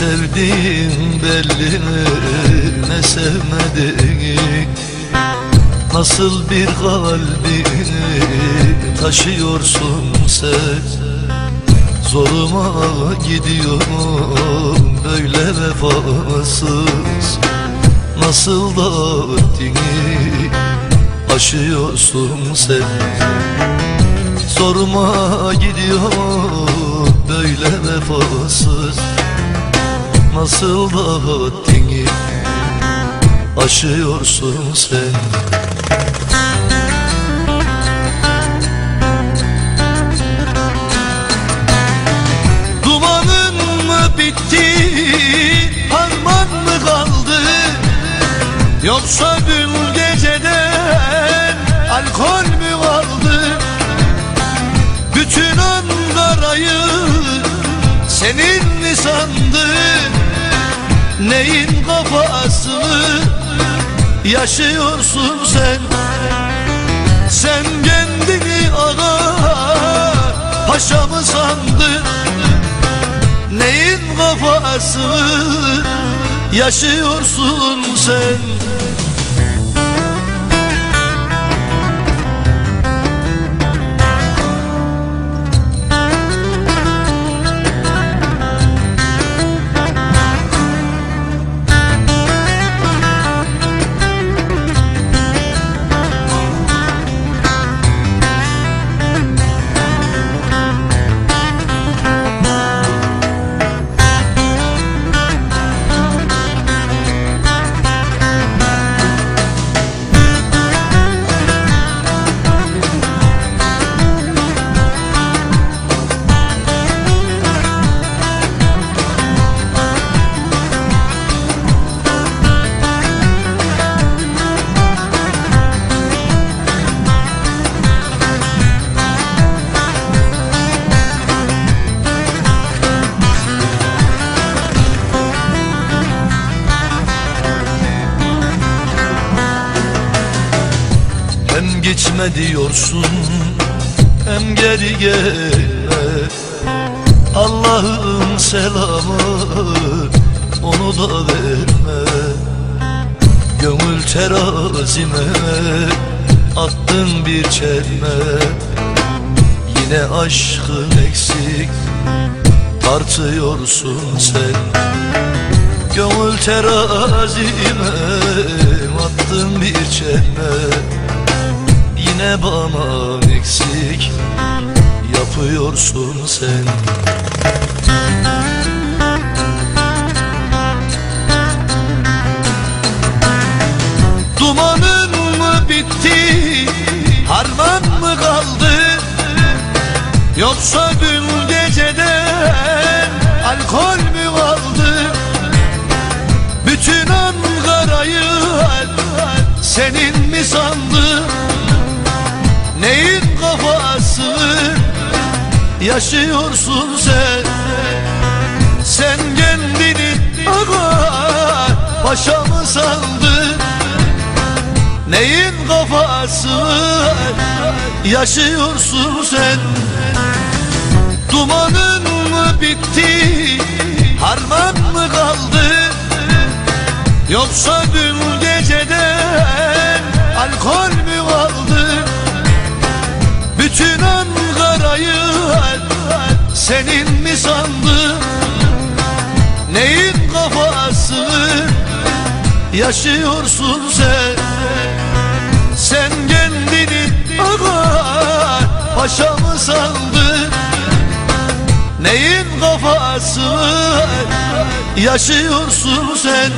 Ne sevdiğin belli ne sevmediğin Nasıl bir kalbi taşıyorsun sen? Zoruma gidiyorum böyle vefasız. Nasıl da haddini aşıyorsun sen? Zoruma gidiyor böyle vefasız Nasıl haddini aşıyorsun sen? Dumanın mı bitti, harman mı kaldı? Yoksa dün geceden alkol mü kaldı Bütün Ankara'yı senin mi sandın Neyin kafasını yaşıyorsun sen? Sen kendini ağa paşa mı sandın? Neyin kafasını yaşıyorsun sen Gitme diyorsun. Hem geri gelme Allah'ın selamı onu da verme. Gönül terazime attın bir çelme. Yine aşkın eksik tartıyorsun sen. Gönül terazime attın bir çelme Yine bana eksik? Yapıyorsun sen. Dumanın mı bitti, harman mı kaldı? Yoksa dün geceden alkol mü kaldı? Bütün Ankara'yı senin mi sandı Neyin kafasını yaşıyorsun sen. Sen kendini ağa paşa mı sandın? Neyin kafasını yaşıyorsun sen. Dumanın mı bitti harman mı kaldı? Yoksa dün geceden alkol mü kaldı Ankara'yı senin mi sandın? Neyin kafasını yaşıyorsun sen. Sen kendini ağa paşa mı sandın? Neyin kafasını yaşıyorsun sen